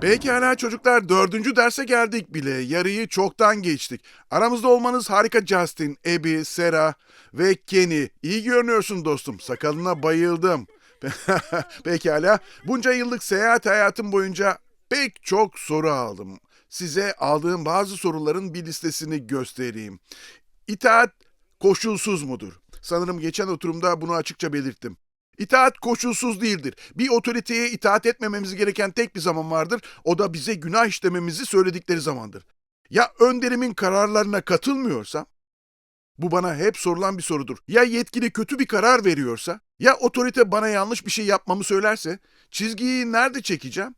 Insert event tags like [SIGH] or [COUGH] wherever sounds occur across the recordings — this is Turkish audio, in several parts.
Pekala çocuklar dördüncü derse geldik bile. Yarıyı çoktan geçtik. Aramızda olmanız harika Justin, Abby, Sarah ve Kenny. İyi görünüyorsun dostum. Sakalına bayıldım. [LAUGHS] Pekala. Bunca yıllık seyahat hayatım boyunca pek çok soru aldım. Size aldığım bazı soruların bir listesini göstereyim. İtaat koşulsuz mudur? Sanırım geçen oturumda bunu açıkça belirttim. İtaat koşulsuz değildir. Bir otoriteye itaat etmememiz gereken tek bir zaman vardır. O da bize günah işlememizi söyledikleri zamandır. Ya önderimin kararlarına katılmıyorsam? Bu bana hep sorulan bir sorudur. Ya yetkili kötü bir karar veriyorsa? Ya otorite bana yanlış bir şey yapmamı söylerse? Çizgiyi nerede çekeceğim?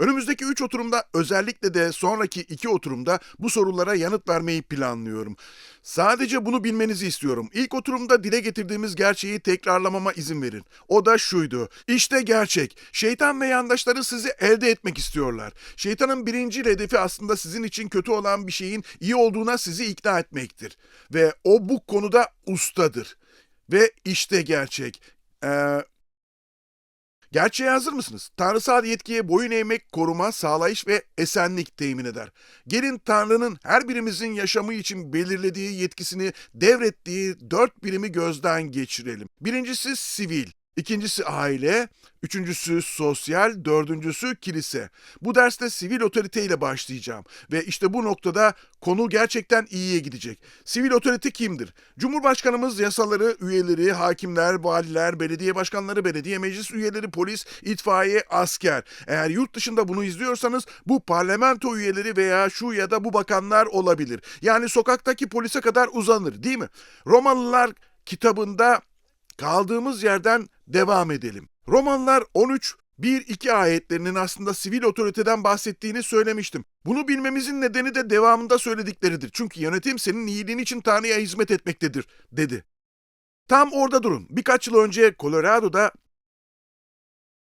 Önümüzdeki üç oturumda özellikle de sonraki iki oturumda bu sorulara yanıt vermeyi planlıyorum. Sadece bunu bilmenizi istiyorum. İlk oturumda dile getirdiğimiz gerçeği tekrarlamama izin verin. O da şuydu. İşte gerçek. Şeytan ve yandaşları sizi elde etmek istiyorlar. Şeytanın birinci hedefi aslında sizin için kötü olan bir şeyin iyi olduğuna sizi ikna etmektir. Ve o bu konuda ustadır. Ve işte gerçek. Ee, Gerçeğe hazır mısınız? Tanrısal yetkiye boyun eğmek, koruma, sağlayış ve esenlik temin eder. Gelin Tanrı'nın her birimizin yaşamı için belirlediği yetkisini devrettiği dört birimi gözden geçirelim. Birincisi sivil, ikincisi aile, üçüncüsü sosyal, dördüncüsü kilise. Bu derste sivil otoriteyle başlayacağım ve işte bu noktada konu gerçekten iyiye gidecek. Sivil otorite kimdir? Cumhurbaşkanımız yasaları, üyeleri, hakimler, valiler, belediye başkanları, belediye meclis üyeleri, polis, itfaiye, asker. Eğer yurt dışında bunu izliyorsanız bu parlamento üyeleri veya şu ya da bu bakanlar olabilir. Yani sokaktaki polise kadar uzanır değil mi? Romalılar kitabında kaldığımız yerden devam edelim. Romanlar 13 1-2 ayetlerinin aslında sivil otoriteden bahsettiğini söylemiştim. Bunu bilmemizin nedeni de devamında söyledikleridir. Çünkü yönetim senin iyiliğin için Tanrı'ya hizmet etmektedir, dedi. Tam orada durun. Birkaç yıl önce Colorado'da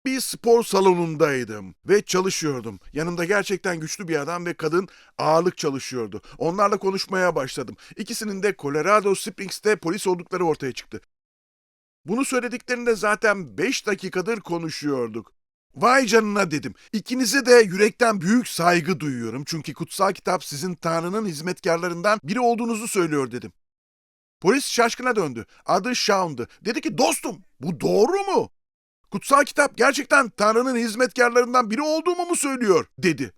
bir spor salonundaydım ve çalışıyordum. Yanımda gerçekten güçlü bir adam ve kadın ağırlık çalışıyordu. Onlarla konuşmaya başladım. İkisinin de Colorado Springs'te polis oldukları ortaya çıktı. Bunu söylediklerinde zaten 5 dakikadır konuşuyorduk. Vay canına dedim. İkinize de yürekten büyük saygı duyuyorum. Çünkü kutsal kitap sizin Tanrı'nın hizmetkarlarından biri olduğunuzu söylüyor dedim. Polis şaşkına döndü. Adı Shaun'du. Dedi ki dostum bu doğru mu? Kutsal kitap gerçekten Tanrı'nın hizmetkarlarından biri olduğumu mu söylüyor dedi.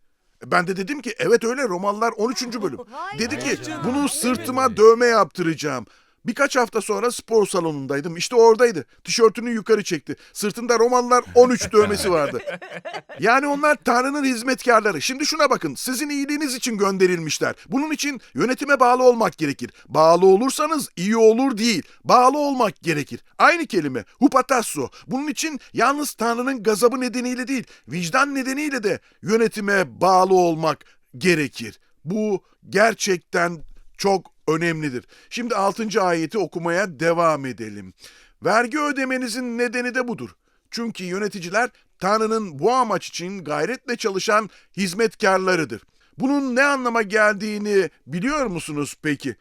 Ben de dedim ki evet öyle Romalılar 13. bölüm. Dedi ki bunu sırtıma dövme yaptıracağım. Birkaç hafta sonra spor salonundaydım. İşte oradaydı. Tişörtünü yukarı çekti. Sırtında Romalılar 13 [LAUGHS] dövmesi vardı. Yani onlar Tanrı'nın hizmetkarları. Şimdi şuna bakın. Sizin iyiliğiniz için gönderilmişler. Bunun için yönetime bağlı olmak gerekir. Bağlı olursanız iyi olur değil. Bağlı olmak gerekir. Aynı kelime. Hupatasso. Bunun için yalnız Tanrı'nın gazabı nedeniyle değil, vicdan nedeniyle de yönetime bağlı olmak gerekir. Bu gerçekten çok önemlidir. Şimdi 6. ayeti okumaya devam edelim. Vergi ödemenizin nedeni de budur. Çünkü yöneticiler Tanrı'nın bu amaç için gayretle çalışan hizmetkarlarıdır. Bunun ne anlama geldiğini biliyor musunuz peki?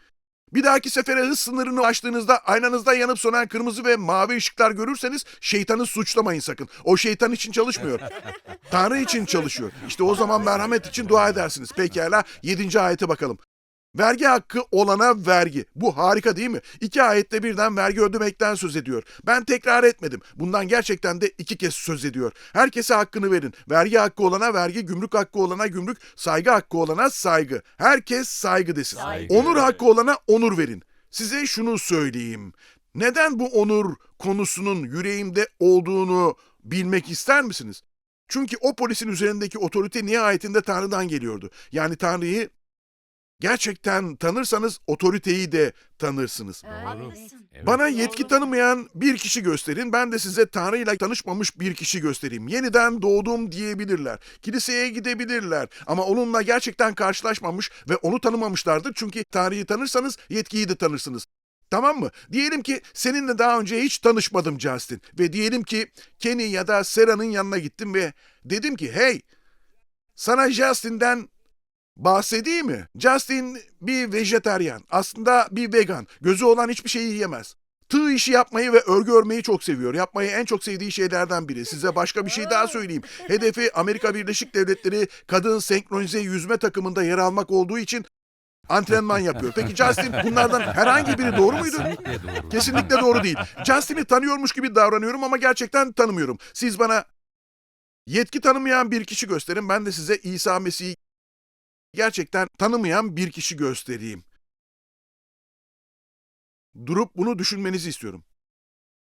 Bir dahaki sefere hız sınırını aştığınızda aynanızda yanıp sönen kırmızı ve mavi ışıklar görürseniz şeytanı suçlamayın sakın. O şeytan için çalışmıyor. [LAUGHS] Tanrı için çalışıyor. İşte o zaman merhamet için dua edersiniz. Pekala 7. ayete bakalım. Vergi hakkı olana vergi. Bu harika değil mi? İki ayette birden vergi ödemekten söz ediyor. Ben tekrar etmedim. Bundan gerçekten de iki kez söz ediyor. Herkese hakkını verin. Vergi hakkı olana vergi, gümrük hakkı olana gümrük, saygı hakkı olana saygı. Herkes saygı desin. Saygı. Onur hakkı olana onur verin. Size şunu söyleyeyim. Neden bu onur konusunun yüreğimde olduğunu bilmek ister misiniz? Çünkü o polisin üzerindeki otorite nihayetinde Tanrı'dan geliyordu. Yani Tanrı'yı gerçekten tanırsanız otoriteyi de tanırsınız. Haklısın. Evet. Bana yetki tanımayan bir kişi gösterin. Ben de size Tanrı ile tanışmamış bir kişi göstereyim. Yeniden doğdum diyebilirler. Kiliseye gidebilirler. Ama onunla gerçekten karşılaşmamış ve onu tanımamışlardır. Çünkü Tanrı'yı tanırsanız yetkiyi de tanırsınız. Tamam mı? Diyelim ki seninle daha önce hiç tanışmadım Justin. Ve diyelim ki Kenny ya da Sera'nın yanına gittim ve dedim ki hey sana Justin'den bahsedeyim mi? Justin bir vejetaryen. Aslında bir vegan. Gözü olan hiçbir şeyi yiyemez. Tığ işi yapmayı ve örgü örmeyi çok seviyor. Yapmayı en çok sevdiği şeylerden biri. Size başka bir şey daha söyleyeyim. Hedefi Amerika Birleşik Devletleri kadın senkronize yüzme takımında yer almak olduğu için antrenman yapıyor. Peki Justin bunlardan herhangi biri doğru muydu? Kesinlikle doğru. Kesinlikle doğru değil. Justin'i tanıyormuş gibi davranıyorum ama gerçekten tanımıyorum. Siz bana yetki tanımayan bir kişi gösterin. Ben de size İsa Mesih'i gerçekten tanımayan bir kişi göstereyim. Durup bunu düşünmenizi istiyorum.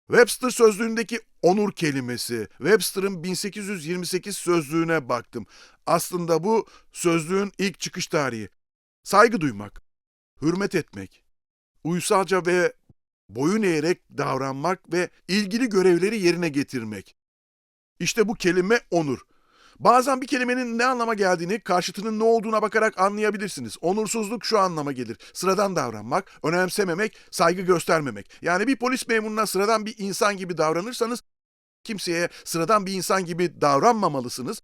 Webster sözlüğündeki onur kelimesi, Webster'ın 1828 sözlüğüne baktım. Aslında bu sözlüğün ilk çıkış tarihi. Saygı duymak, hürmet etmek, uysalca ve boyun eğerek davranmak ve ilgili görevleri yerine getirmek. İşte bu kelime onur. Bazen bir kelimenin ne anlama geldiğini karşıtının ne olduğuna bakarak anlayabilirsiniz. Onursuzluk şu anlama gelir. Sıradan davranmak, önemsememek, saygı göstermemek. Yani bir polis memuruna sıradan bir insan gibi davranırsanız kimseye sıradan bir insan gibi davranmamalısınız.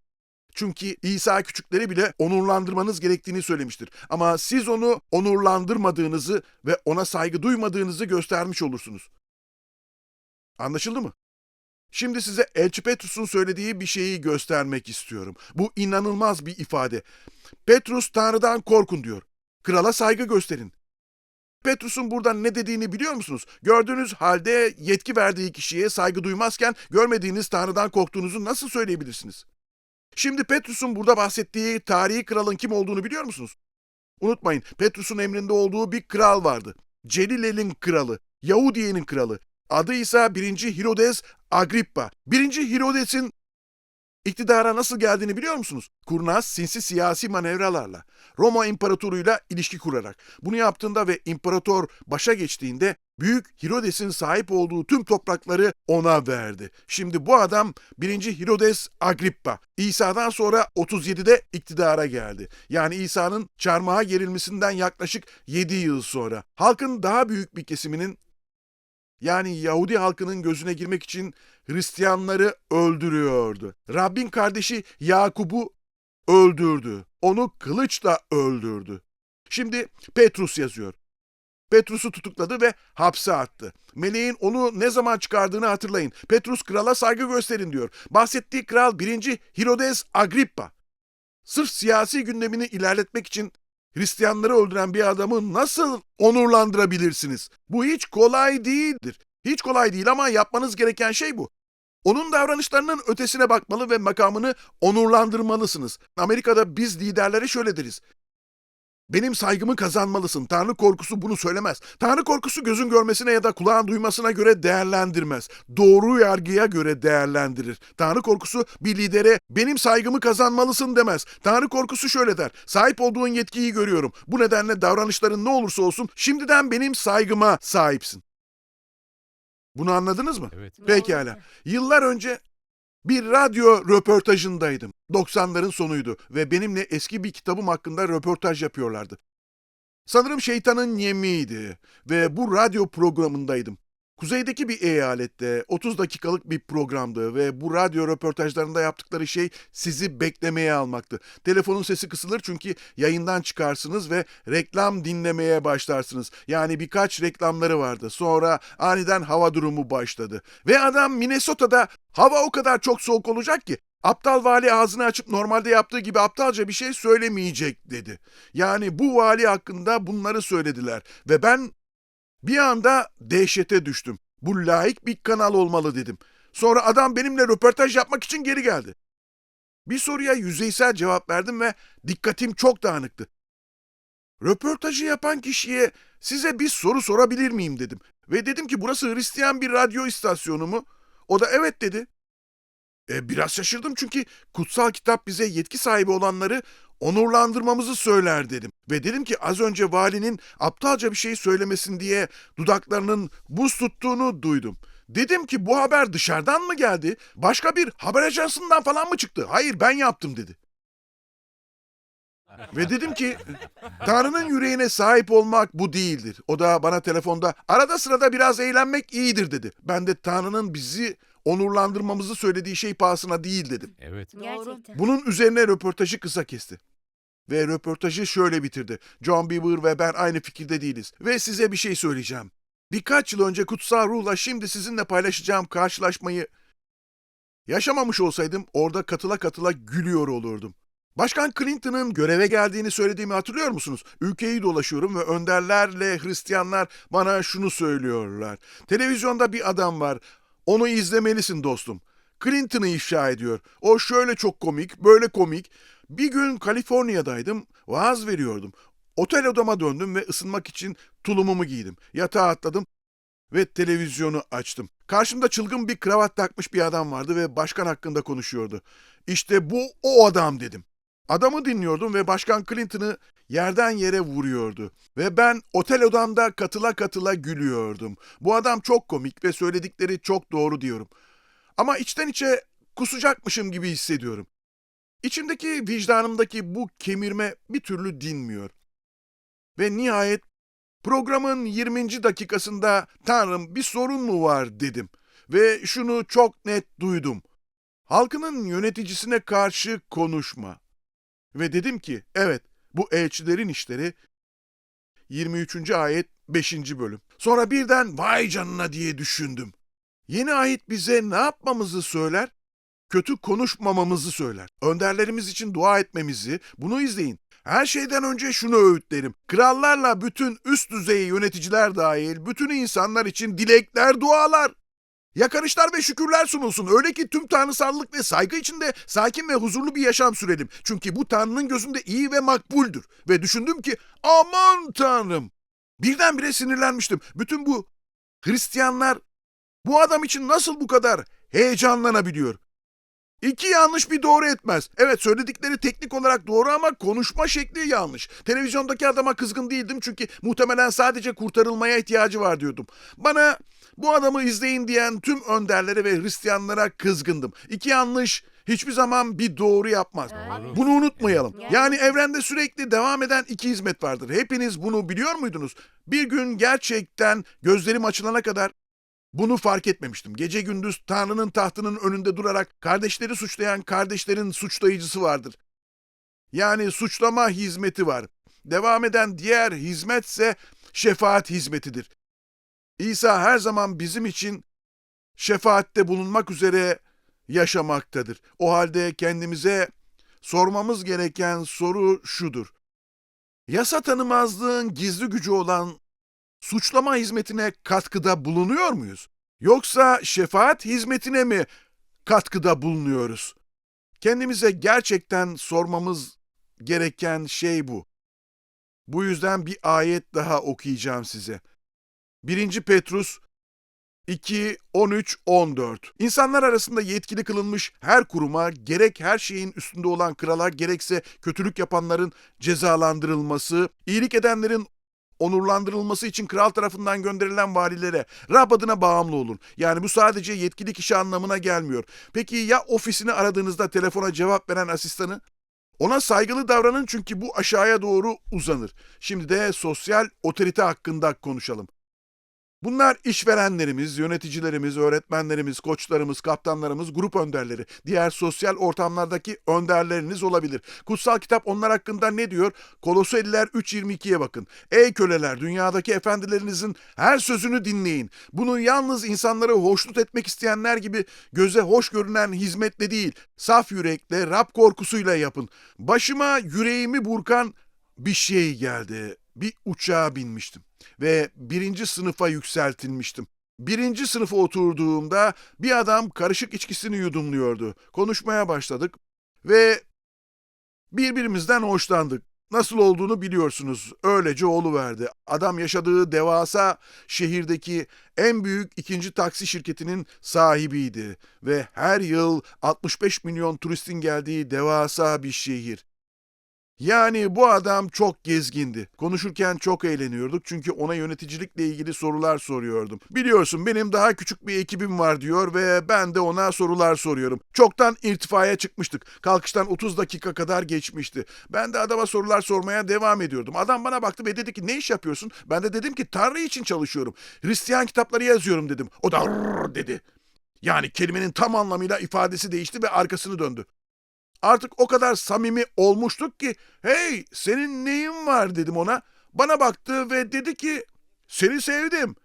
Çünkü İsa küçükleri bile onurlandırmanız gerektiğini söylemiştir. Ama siz onu onurlandırmadığınızı ve ona saygı duymadığınızı göstermiş olursunuz. Anlaşıldı mı? Şimdi size Elçi Petrus'un söylediği bir şeyi göstermek istiyorum. Bu inanılmaz bir ifade. Petrus Tanrı'dan korkun diyor. Krala saygı gösterin. Petrus'un burada ne dediğini biliyor musunuz? Gördüğünüz halde yetki verdiği kişiye saygı duymazken görmediğiniz Tanrı'dan korktuğunuzu nasıl söyleyebilirsiniz? Şimdi Petrus'un burada bahsettiği tarihi kralın kim olduğunu biliyor musunuz? Unutmayın Petrus'un emrinde olduğu bir kral vardı. Celilel'in kralı, Yahudiye'nin kralı. Adı ise 1. Hirodes Agrippa. 1. Hirodes'in iktidara nasıl geldiğini biliyor musunuz? Kurnaz, sinsi siyasi manevralarla. Roma İmparatoruyla ilişki kurarak. Bunu yaptığında ve imparator başa geçtiğinde Büyük Hirodes'in sahip olduğu tüm toprakları ona verdi. Şimdi bu adam 1. Hirodes Agrippa. İsa'dan sonra 37'de iktidara geldi. Yani İsa'nın çarmıha gerilmesinden yaklaşık 7 yıl sonra. Halkın daha büyük bir kesiminin yani Yahudi halkının gözüne girmek için Hristiyanları öldürüyordu. Rabbin kardeşi Yakub'u öldürdü. Onu kılıçla öldürdü. Şimdi Petrus yazıyor. Petrus'u tutukladı ve hapse attı. Meleğin onu ne zaman çıkardığını hatırlayın. Petrus krala saygı gösterin diyor. Bahsettiği kral 1. Hirodes Agrippa. Sırf siyasi gündemini ilerletmek için Hristiyanları öldüren bir adamı nasıl onurlandırabilirsiniz? Bu hiç kolay değildir. Hiç kolay değil ama yapmanız gereken şey bu. Onun davranışlarının ötesine bakmalı ve makamını onurlandırmalısınız. Amerika'da biz liderlere şöyle deriz. Benim saygımı kazanmalısın. Tanrı korkusu bunu söylemez. Tanrı korkusu gözün görmesine ya da kulağın duymasına göre değerlendirmez. Doğru yargıya göre değerlendirir. Tanrı korkusu bir lidere benim saygımı kazanmalısın demez. Tanrı korkusu şöyle der. Sahip olduğun yetkiyi görüyorum. Bu nedenle davranışların ne olursa olsun şimdiden benim saygıma sahipsin. Bunu anladınız mı? Evet. Pekala. Yıllar önce bir radyo röportajındaydım. 90'ların sonuydu ve benimle eski bir kitabım hakkında röportaj yapıyorlardı. Sanırım şeytanın yemiydi ve bu radyo programındaydım. Kuzeydeki bir eyalette 30 dakikalık bir programdı ve bu radyo röportajlarında yaptıkları şey sizi beklemeye almaktı. Telefonun sesi kısılır çünkü yayından çıkarsınız ve reklam dinlemeye başlarsınız. Yani birkaç reklamları vardı. Sonra aniden hava durumu başladı. Ve adam Minnesota'da hava o kadar çok soğuk olacak ki Aptal vali ağzını açıp normalde yaptığı gibi aptalca bir şey söylemeyecek dedi. Yani bu vali hakkında bunları söylediler ve ben bir anda dehşete düştüm. Bu layık bir kanal olmalı dedim. Sonra adam benimle röportaj yapmak için geri geldi. Bir soruya yüzeysel cevap verdim ve dikkatim çok dağınıktı. Röportajı yapan kişiye size bir soru sorabilir miyim dedim. Ve dedim ki burası Hristiyan bir radyo istasyonu mu? O da evet dedi. E, biraz şaşırdım çünkü kutsal kitap bize yetki sahibi olanları onurlandırmamızı söyler dedim. Ve dedim ki az önce valinin aptalca bir şey söylemesin diye dudaklarının buz tuttuğunu duydum. Dedim ki bu haber dışarıdan mı geldi? Başka bir haber ajansından falan mı çıktı? Hayır ben yaptım dedi. Ve dedim ki Tanrı'nın yüreğine sahip olmak bu değildir. O da bana telefonda arada sırada biraz eğlenmek iyidir dedi. Ben de Tanrı'nın bizi onurlandırmamızı söylediği şey pahasına değil dedim. Evet. Gerçekten. Bunun üzerine röportajı kısa kesti. Ve röportajı şöyle bitirdi. John Bieber ve ben aynı fikirde değiliz. Ve size bir şey söyleyeceğim. birkaç yıl önce kutsal ruhla şimdi sizinle paylaşacağım karşılaşmayı yaşamamış olsaydım orada katıla katıla gülüyor olurdum. Başkan Clinton'ın göreve geldiğini söylediğimi hatırlıyor musunuz? Ülkeyi dolaşıyorum ve önderlerle Hristiyanlar bana şunu söylüyorlar. Televizyonda bir adam var. Onu izlemelisin dostum. Clinton'ı ifşa ediyor. O şöyle çok komik, böyle komik. Bir gün Kaliforniya'daydım, vaaz veriyordum. Otel odama döndüm ve ısınmak için tulumumu giydim. Yatağa atladım ve televizyonu açtım. Karşımda çılgın bir kravat takmış bir adam vardı ve başkan hakkında konuşuyordu. İşte bu o adam dedim. Adamı dinliyordum ve Başkan Clinton'ı yerden yere vuruyordu. Ve ben otel odamda katıla katıla gülüyordum. Bu adam çok komik ve söyledikleri çok doğru diyorum. Ama içten içe kusacakmışım gibi hissediyorum. İçimdeki vicdanımdaki bu kemirme bir türlü dinmiyor. Ve nihayet programın 20. dakikasında Tanrım bir sorun mu var dedim. Ve şunu çok net duydum. Halkının yöneticisine karşı konuşma. Ve dedim ki evet bu elçilerin işleri 23. ayet 5. bölüm. Sonra birden vay canına diye düşündüm. Yeni ayet bize ne yapmamızı söyler? Kötü konuşmamamızı söyler. Önderlerimiz için dua etmemizi, bunu izleyin. Her şeyden önce şunu öğütlerim. Krallarla bütün üst düzey yöneticiler dahil bütün insanlar için dilekler, dualar. Yakarışlar ve şükürler sunulsun. Öyle ki tüm tanrısallık ve saygı içinde sakin ve huzurlu bir yaşam sürelim. Çünkü bu Tanrı'nın gözünde iyi ve makbuldür. Ve düşündüm ki aman Tanrım. Birdenbire sinirlenmiştim. Bütün bu Hristiyanlar bu adam için nasıl bu kadar heyecanlanabiliyor? İki yanlış bir doğru etmez. Evet söyledikleri teknik olarak doğru ama konuşma şekli yanlış. Televizyondaki adama kızgın değildim çünkü muhtemelen sadece kurtarılmaya ihtiyacı var diyordum. Bana bu adamı izleyin diyen tüm önderlere ve Hristiyanlara kızgındım. İki yanlış hiçbir zaman bir doğru yapmaz. Bunu unutmayalım. Yani evrende sürekli devam eden iki hizmet vardır. Hepiniz bunu biliyor muydunuz? Bir gün gerçekten gözlerim açılana kadar bunu fark etmemiştim. Gece gündüz Tanrı'nın tahtının önünde durarak kardeşleri suçlayan kardeşlerin suçlayıcısı vardır. Yani suçlama hizmeti var. Devam eden diğer hizmetse şefaat hizmetidir. İsa her zaman bizim için şefaatte bulunmak üzere yaşamaktadır. O halde kendimize sormamız gereken soru şudur. Yasa tanımazlığın gizli gücü olan suçlama hizmetine katkıda bulunuyor muyuz? Yoksa şefaat hizmetine mi katkıda bulunuyoruz? Kendimize gerçekten sormamız gereken şey bu. Bu yüzden bir ayet daha okuyacağım size. 1. Petrus 2, 13, 14. İnsanlar arasında yetkili kılınmış her kuruma, gerek her şeyin üstünde olan krala, gerekse kötülük yapanların cezalandırılması, iyilik edenlerin onurlandırılması için kral tarafından gönderilen valilere Rab adına bağımlı olun. Yani bu sadece yetkili kişi anlamına gelmiyor. Peki ya ofisini aradığınızda telefona cevap veren asistanı? Ona saygılı davranın çünkü bu aşağıya doğru uzanır. Şimdi de sosyal otorite hakkında konuşalım. Bunlar işverenlerimiz, yöneticilerimiz, öğretmenlerimiz, koçlarımız, kaptanlarımız, grup önderleri, diğer sosyal ortamlardaki önderleriniz olabilir. Kutsal kitap onlar hakkında ne diyor? Koloseliler 3.22'ye bakın. Ey köleler, dünyadaki efendilerinizin her sözünü dinleyin. Bunu yalnız insanları hoşnut etmek isteyenler gibi göze hoş görünen hizmetle değil, saf yürekle, Rab korkusuyla yapın. Başıma yüreğimi burkan bir şey geldi. Bir uçağa binmiştim ve birinci sınıfa yükseltilmiştim. Birinci sınıfa oturduğumda bir adam karışık içkisini yudumluyordu. Konuşmaya başladık ve birbirimizden hoşlandık. Nasıl olduğunu biliyorsunuz. Öylece verdi. Adam yaşadığı devasa şehirdeki en büyük ikinci taksi şirketinin sahibiydi ve her yıl 65 milyon turistin geldiği devasa bir şehir. Yani bu adam çok gezgindi. Konuşurken çok eğleniyorduk çünkü ona yöneticilikle ilgili sorular soruyordum. Biliyorsun benim daha küçük bir ekibim var diyor ve ben de ona sorular soruyorum. Çoktan irtifaya çıkmıştık. Kalkıştan 30 dakika kadar geçmişti. Ben de adama sorular sormaya devam ediyordum. Adam bana baktı ve dedi ki ne iş yapıyorsun? Ben de dedim ki Tanrı için çalışıyorum. Hristiyan kitapları yazıyorum dedim. O da dedi. Yani kelimenin tam anlamıyla ifadesi değişti ve arkasını döndü. Artık o kadar samimi olmuştuk ki hey senin neyin var dedim ona. Bana baktı ve dedi ki seni sevdim.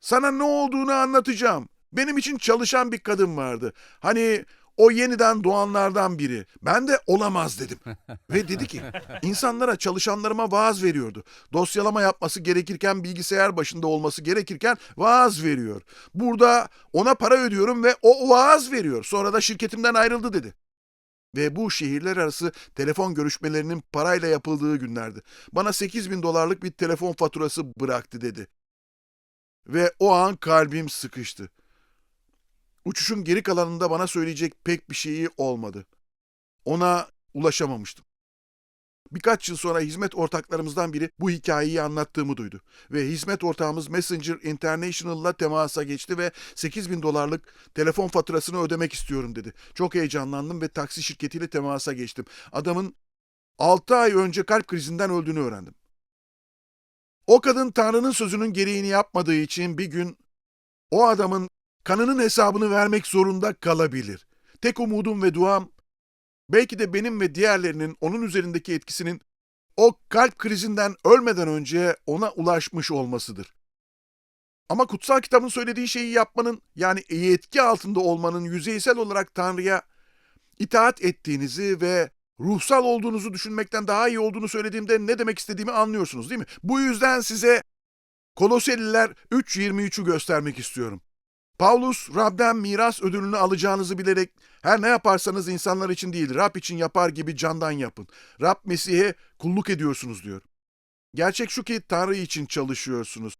Sana ne olduğunu anlatacağım. Benim için çalışan bir kadın vardı. Hani o yeniden doğanlardan biri. Ben de olamaz dedim. Ve dedi ki insanlara çalışanlarıma vaaz veriyordu. Dosyalama yapması gerekirken bilgisayar başında olması gerekirken vaaz veriyor. Burada ona para ödüyorum ve o vaaz veriyor. Sonra da şirketimden ayrıldı dedi. Ve bu şehirler arası telefon görüşmelerinin parayla yapıldığı günlerdi. Bana 8 bin dolarlık bir telefon faturası bıraktı dedi. Ve o an kalbim sıkıştı. Uçuşun geri kalanında bana söyleyecek pek bir şeyi olmadı. Ona ulaşamamıştım. Birkaç yıl sonra hizmet ortaklarımızdan biri bu hikayeyi anlattığımı duydu. Ve hizmet ortağımız Messenger International'la temasa geçti ve 8 bin dolarlık telefon faturasını ödemek istiyorum dedi. Çok heyecanlandım ve taksi şirketiyle temasa geçtim. Adamın 6 ay önce kalp krizinden öldüğünü öğrendim. O kadın Tanrı'nın sözünün gereğini yapmadığı için bir gün o adamın kanının hesabını vermek zorunda kalabilir. Tek umudum ve duam belki de benim ve diğerlerinin onun üzerindeki etkisinin o kalp krizinden ölmeden önce ona ulaşmış olmasıdır. Ama kutsal kitabın söylediği şeyi yapmanın yani etki altında olmanın yüzeysel olarak Tanrı'ya itaat ettiğinizi ve ruhsal olduğunuzu düşünmekten daha iyi olduğunu söylediğimde ne demek istediğimi anlıyorsunuz değil mi? Bu yüzden size Koloseliler 3.23'ü göstermek istiyorum. Paulus, Rab'den miras ödülünü alacağınızı bilerek her ne yaparsanız insanlar için değil, Rab için yapar gibi candan yapın. Rab Mesih'e kulluk ediyorsunuz diyor. Gerçek şu ki Tanrı için çalışıyorsunuz.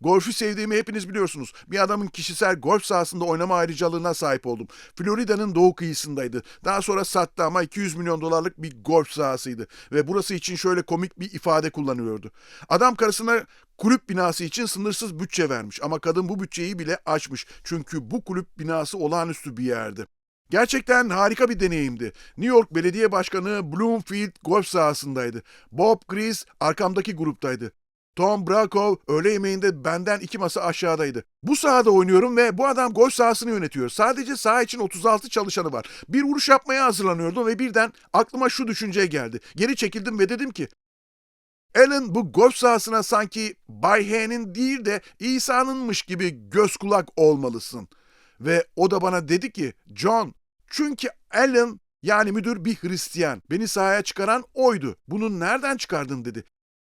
Golfü sevdiğimi hepiniz biliyorsunuz. Bir adamın kişisel golf sahasında oynama ayrıcalığına sahip oldum. Florida'nın doğu kıyısındaydı. Daha sonra sattı ama 200 milyon dolarlık bir golf sahasıydı. Ve burası için şöyle komik bir ifade kullanıyordu. Adam karısına kulüp binası için sınırsız bütçe vermiş ama kadın bu bütçeyi bile aşmış. Çünkü bu kulüp binası olağanüstü bir yerdi. Gerçekten harika bir deneyimdi. New York Belediye Başkanı Bloomfield golf sahasındaydı. Bob Grease arkamdaki gruptaydı. Tom Brakov öğle yemeğinde benden iki masa aşağıdaydı. Bu sahada oynuyorum ve bu adam golf sahasını yönetiyor. Sadece saha için 36 çalışanı var. Bir vuruş yapmaya hazırlanıyordum ve birden aklıma şu düşünce geldi. Geri çekildim ve dedim ki Alan bu golf sahasına sanki Bay H'nin değil de İsa'nınmış gibi göz kulak olmalısın. Ve o da bana dedi ki John çünkü Alan yani müdür bir Hristiyan. Beni sahaya çıkaran oydu. Bunu nereden çıkardın dedi.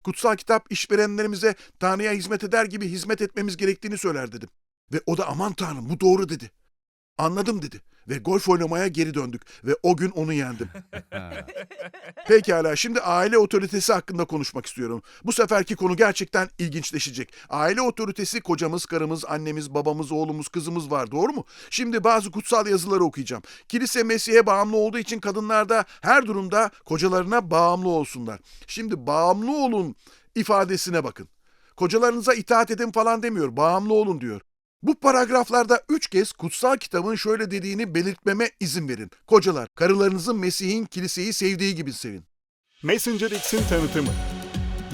Kutsal kitap işverenlerimize Tanrı'ya hizmet eder gibi hizmet etmemiz gerektiğini söyler dedim. Ve o da aman Tanrım bu doğru dedi. Anladım dedi. Ve golf oynamaya geri döndük. Ve o gün onu yendim. [LAUGHS] Pekala şimdi aile otoritesi hakkında konuşmak istiyorum. Bu seferki konu gerçekten ilginçleşecek. Aile otoritesi kocamız, karımız, annemiz, babamız, oğlumuz, kızımız var doğru mu? Şimdi bazı kutsal yazıları okuyacağım. Kilise Mesih'e bağımlı olduğu için kadınlar da her durumda kocalarına bağımlı olsunlar. Şimdi bağımlı olun ifadesine bakın. Kocalarınıza itaat edin falan demiyor, bağımlı olun diyor. Bu paragraflarda üç kez kutsal kitabın şöyle dediğini belirtmeme izin verin. Kocalar, karılarınızın Mesih'in kiliseyi sevdiği gibi sevin. Messenger X'in tanıtımı.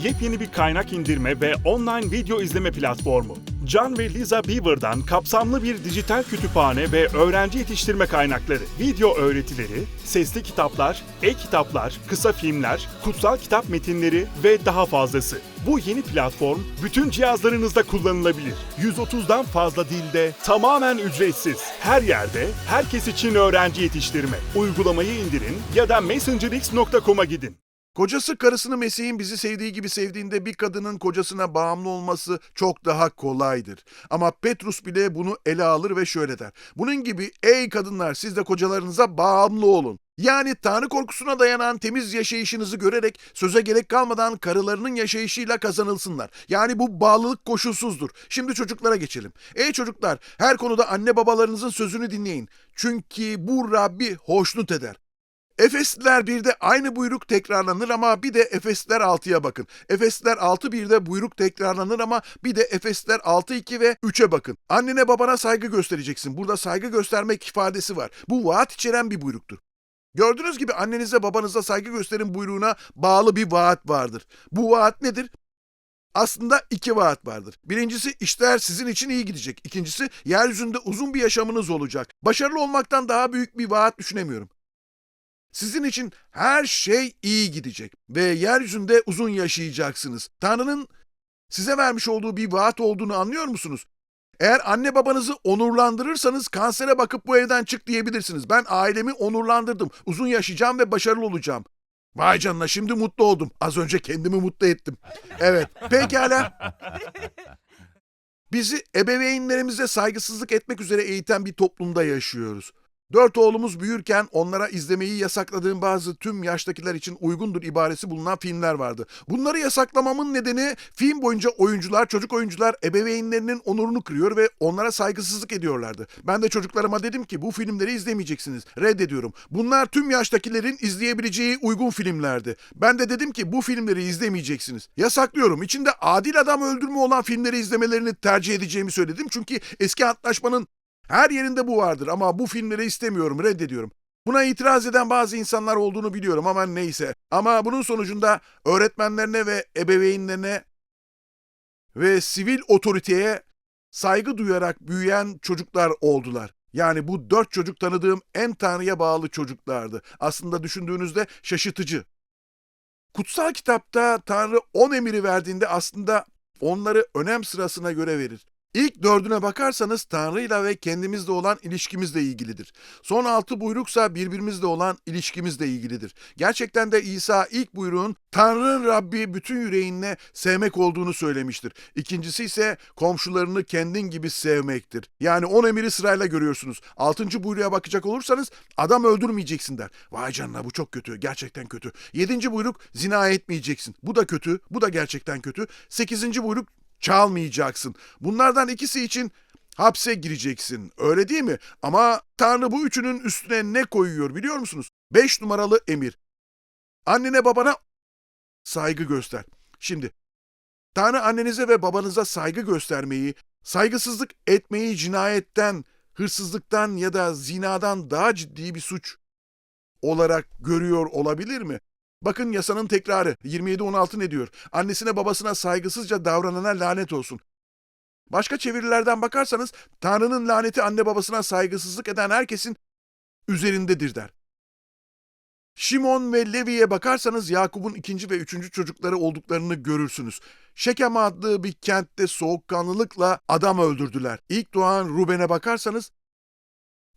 Yepyeni bir kaynak indirme ve online video izleme platformu. John ve Lisa Beaver'dan kapsamlı bir dijital kütüphane ve öğrenci yetiştirme kaynakları, video öğretileri, sesli kitaplar, e-kitaplar, kısa filmler, kutsal kitap metinleri ve daha fazlası. Bu yeni platform bütün cihazlarınızda kullanılabilir. 130'dan fazla dilde tamamen ücretsiz. Her yerde, herkes için öğrenci yetiştirme. Uygulamayı indirin ya da messengerx.com'a gidin. Kocası karısını Mesih'in bizi sevdiği gibi sevdiğinde bir kadının kocasına bağımlı olması çok daha kolaydır. Ama Petrus bile bunu ele alır ve şöyle der. Bunun gibi ey kadınlar siz de kocalarınıza bağımlı olun. Yani Tanrı korkusuna dayanan temiz yaşayışınızı görerek söze gerek kalmadan karılarının yaşayışıyla kazanılsınlar. Yani bu bağlılık koşulsuzdur. Şimdi çocuklara geçelim. Ey çocuklar her konuda anne babalarınızın sözünü dinleyin. Çünkü bu Rabbi hoşnut eder. Efesliler 1'de aynı buyruk tekrarlanır ama bir de Efesliler 6'ya bakın. Efesliler 6.1'de buyruk tekrarlanır ama bir de Efesliler 6.2 ve 3'e bakın. Annene babana saygı göstereceksin. Burada saygı göstermek ifadesi var. Bu vaat içeren bir buyruktur. Gördüğünüz gibi annenize babanıza saygı gösterin buyruğuna bağlı bir vaat vardır. Bu vaat nedir? Aslında iki vaat vardır. Birincisi işler sizin için iyi gidecek. İkincisi yeryüzünde uzun bir yaşamınız olacak. Başarılı olmaktan daha büyük bir vaat düşünemiyorum. Sizin için her şey iyi gidecek ve yeryüzünde uzun yaşayacaksınız. Tanrı'nın size vermiş olduğu bir vaat olduğunu anlıyor musunuz? Eğer anne babanızı onurlandırırsanız kansere bakıp bu evden çık diyebilirsiniz. Ben ailemi onurlandırdım. Uzun yaşayacağım ve başarılı olacağım. Vay canına şimdi mutlu oldum. Az önce kendimi mutlu ettim. Evet pekala. Bizi ebeveynlerimize saygısızlık etmek üzere eğiten bir toplumda yaşıyoruz. Dört oğlumuz büyürken onlara izlemeyi yasakladığım bazı tüm yaştakiler için uygundur ibaresi bulunan filmler vardı. Bunları yasaklamamın nedeni film boyunca oyuncular, çocuk oyuncular ebeveynlerinin onurunu kırıyor ve onlara saygısızlık ediyorlardı. Ben de çocuklarıma dedim ki bu filmleri izlemeyeceksiniz. Reddediyorum. Bunlar tüm yaştakilerin izleyebileceği uygun filmlerdi. Ben de dedim ki bu filmleri izlemeyeceksiniz. Yasaklıyorum. İçinde adil adam öldürme olan filmleri izlemelerini tercih edeceğimi söyledim. Çünkü eski antlaşmanın her yerinde bu vardır ama bu filmleri istemiyorum, reddediyorum. Buna itiraz eden bazı insanlar olduğunu biliyorum ama neyse. Ama bunun sonucunda öğretmenlerine ve ebeveynlerine ve sivil otoriteye saygı duyarak büyüyen çocuklar oldular. Yani bu dört çocuk tanıdığım en tanrıya bağlı çocuklardı. Aslında düşündüğünüzde şaşırtıcı. Kutsal kitapta Tanrı on emiri verdiğinde aslında onları önem sırasına göre verir. İlk dördüne bakarsanız Tanrı'yla ve kendimizle olan ilişkimizle ilgilidir. Son altı buyruksa birbirimizle olan ilişkimizle ilgilidir. Gerçekten de İsa ilk buyruğun Tanrı'nın Rabbi bütün yüreğinle sevmek olduğunu söylemiştir. İkincisi ise komşularını kendin gibi sevmektir. Yani on emiri sırayla görüyorsunuz. Altıncı buyruğa bakacak olursanız adam öldürmeyeceksin der. Vay canına bu çok kötü. Gerçekten kötü. Yedinci buyruk zina etmeyeceksin. Bu da kötü. Bu da gerçekten kötü. Sekizinci buyruk çalmayacaksın. Bunlardan ikisi için hapse gireceksin. Öyle değil mi? Ama Tanrı bu üçünün üstüne ne koyuyor biliyor musunuz? Beş numaralı emir. Annene babana saygı göster. Şimdi Tanrı annenize ve babanıza saygı göstermeyi, saygısızlık etmeyi cinayetten, hırsızlıktan ya da zinadan daha ciddi bir suç olarak görüyor olabilir mi? Bakın yasanın tekrarı 27.16 ne diyor? Annesine babasına saygısızca davranana lanet olsun. Başka çevirilerden bakarsanız Tanrı'nın laneti anne babasına saygısızlık eden herkesin üzerindedir der. Şimon ve Levi'ye bakarsanız Yakup'un ikinci ve üçüncü çocukları olduklarını görürsünüz. Şekem adlı bir kentte soğukkanlılıkla adam öldürdüler. İlk doğan Ruben'e bakarsanız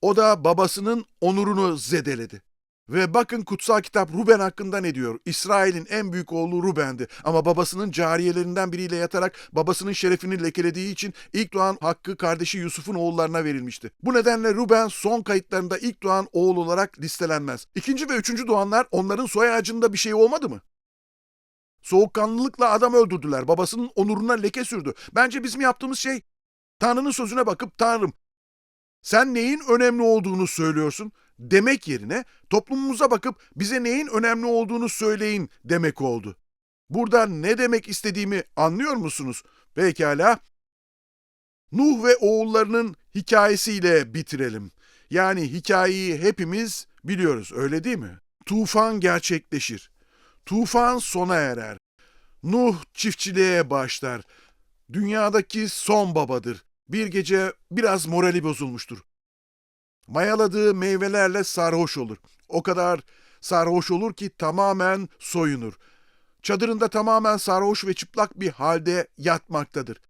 o da babasının onurunu zedeledi. Ve bakın kutsal kitap Ruben hakkında ne diyor? İsrail'in en büyük oğlu Ruben'di ama babasının cariyelerinden biriyle yatarak babasının şerefini lekelediği için ilk doğan hakkı kardeşi Yusuf'un oğullarına verilmişti. Bu nedenle Ruben son kayıtlarında ilk doğan oğul olarak listelenmez. İkinci ve üçüncü doğanlar onların soy ağacında bir şey olmadı mı? Soğukkanlılıkla adam öldürdüler. Babasının onuruna leke sürdü. Bence bizim yaptığımız şey Tanrı'nın sözüne bakıp Tanrım sen neyin önemli olduğunu söylüyorsun demek yerine toplumumuza bakıp bize neyin önemli olduğunu söyleyin demek oldu. Burada ne demek istediğimi anlıyor musunuz? Pekala. Nuh ve oğullarının hikayesiyle bitirelim. Yani hikayeyi hepimiz biliyoruz öyle değil mi? Tufan gerçekleşir. Tufan sona erer. Nuh çiftçiliğe başlar. Dünyadaki son babadır. Bir gece biraz morali bozulmuştur. Mayaladığı meyvelerle sarhoş olur. O kadar sarhoş olur ki tamamen soyunur. Çadırında tamamen sarhoş ve çıplak bir halde yatmaktadır.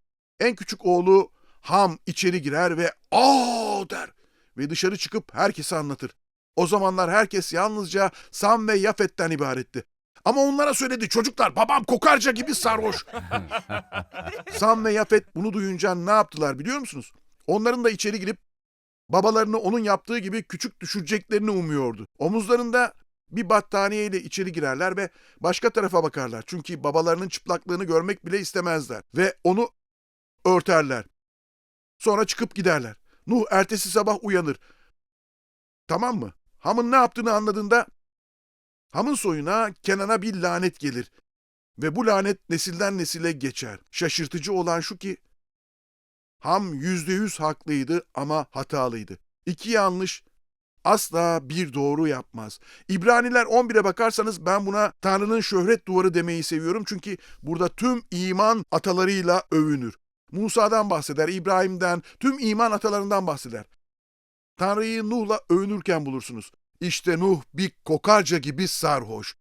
En küçük oğlu Ham içeri girer ve aa der ve dışarı çıkıp herkese anlatır. O zamanlar herkes yalnızca Sam ve Yafet'ten ibaretti. Ama onlara söyledi çocuklar babam kokarca gibi sarhoş. [LAUGHS] Sam ve Yafet bunu duyunca ne yaptılar biliyor musunuz? Onların da içeri girip babalarını onun yaptığı gibi küçük düşüreceklerini umuyordu. Omuzlarında bir battaniye ile içeri girerler ve başka tarafa bakarlar. Çünkü babalarının çıplaklığını görmek bile istemezler. Ve onu örterler. Sonra çıkıp giderler. Nuh ertesi sabah uyanır. Tamam mı? Ham'ın ne yaptığını anladığında Ham'ın soyuna Kenan'a bir lanet gelir. Ve bu lanet nesilden nesile geçer. Şaşırtıcı olan şu ki Ham yüzde yüz haklıydı ama hatalıydı. İki yanlış asla bir doğru yapmaz. İbraniler 11'e bakarsanız ben buna Tanrı'nın şöhret duvarı demeyi seviyorum. Çünkü burada tüm iman atalarıyla övünür. Musa'dan bahseder, İbrahim'den, tüm iman atalarından bahseder. Tanrı'yı Nuh'la övünürken bulursunuz. İşte Nuh bir kokarca gibi sarhoş.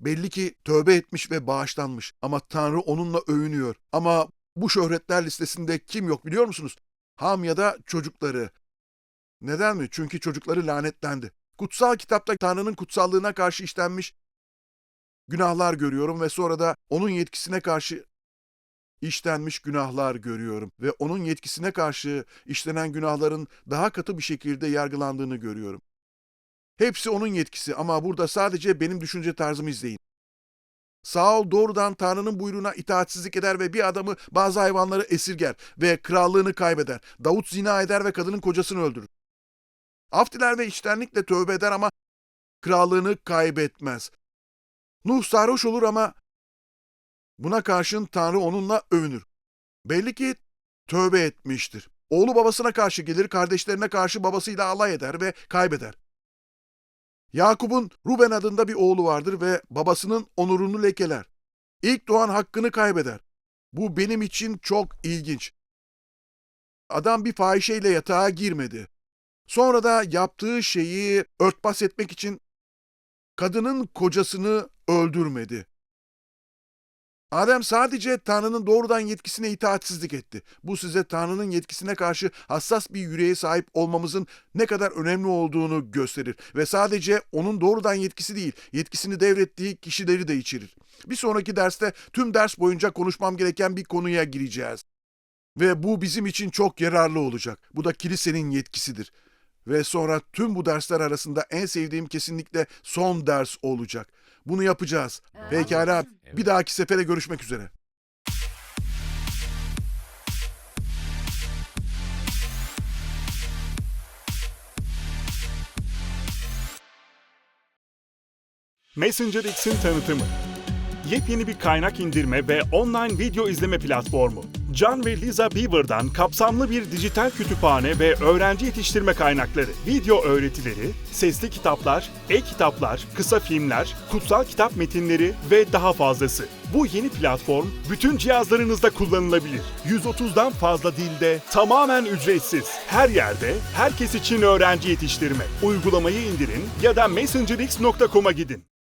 Belli ki tövbe etmiş ve bağışlanmış ama Tanrı onunla övünüyor. Ama Bu şöhretler listesinde kim yok biliyor musunuz? Ham ya da çocukları. Neden mi? Çünkü çocukları lanetlendi. Kutsal kitapta Tanrı'nın kutsallığına karşı işlenmiş günahlar görüyorum ve sonra da onun yetkisine karşı işlenmiş günahlar görüyorum ve onun yetkisine karşı işlenen günahların daha katı bir şekilde yargılandığını görüyorum. Hepsi onun yetkisi ama burada sadece benim düşünce tarzımı izleyin. Saul doğrudan Tanrı'nın buyruğuna itaatsizlik eder ve bir adamı bazı hayvanları esirger ve krallığını kaybeder. Davut zina eder ve kadının kocasını öldürür. Af diler ve içtenlikle tövbe eder ama krallığını kaybetmez. Nuh sarhoş olur ama buna karşın Tanrı onunla övünür. Belli ki tövbe etmiştir. Oğlu babasına karşı gelir, kardeşlerine karşı babasıyla alay eder ve kaybeder. Yakup'un Ruben adında bir oğlu vardır ve babasının onurunu lekeler. İlk doğan hakkını kaybeder. Bu benim için çok ilginç. Adam bir fahişeyle yatağa girmedi. Sonra da yaptığı şeyi örtbas etmek için kadının kocasını öldürmedi. Adem sadece Tanrı'nın doğrudan yetkisine itaatsizlik etti. Bu size Tanrı'nın yetkisine karşı hassas bir yüreğe sahip olmamızın ne kadar önemli olduğunu gösterir. Ve sadece onun doğrudan yetkisi değil, yetkisini devrettiği kişileri de içerir. Bir sonraki derste tüm ders boyunca konuşmam gereken bir konuya gireceğiz. Ve bu bizim için çok yararlı olacak. Bu da kilisenin yetkisidir. Ve sonra tüm bu dersler arasında en sevdiğim kesinlikle son ders olacak. Bunu yapacağız. Pekala, bir dahaki sefere görüşmek üzere. Messenger X'in tanıtımı. Yepyeni bir kaynak indirme ve online video izleme platformu. John ve Lisa Beaver'dan kapsamlı bir dijital kütüphane ve öğrenci yetiştirme kaynakları, video öğretileri, sesli kitaplar, e-kitaplar, kısa filmler, kutsal kitap metinleri ve daha fazlası. Bu yeni platform bütün cihazlarınızda kullanılabilir. 130'dan fazla dilde tamamen ücretsiz. Her yerde, herkes için öğrenci yetiştirme. Uygulamayı indirin ya da messengerx.com'a gidin.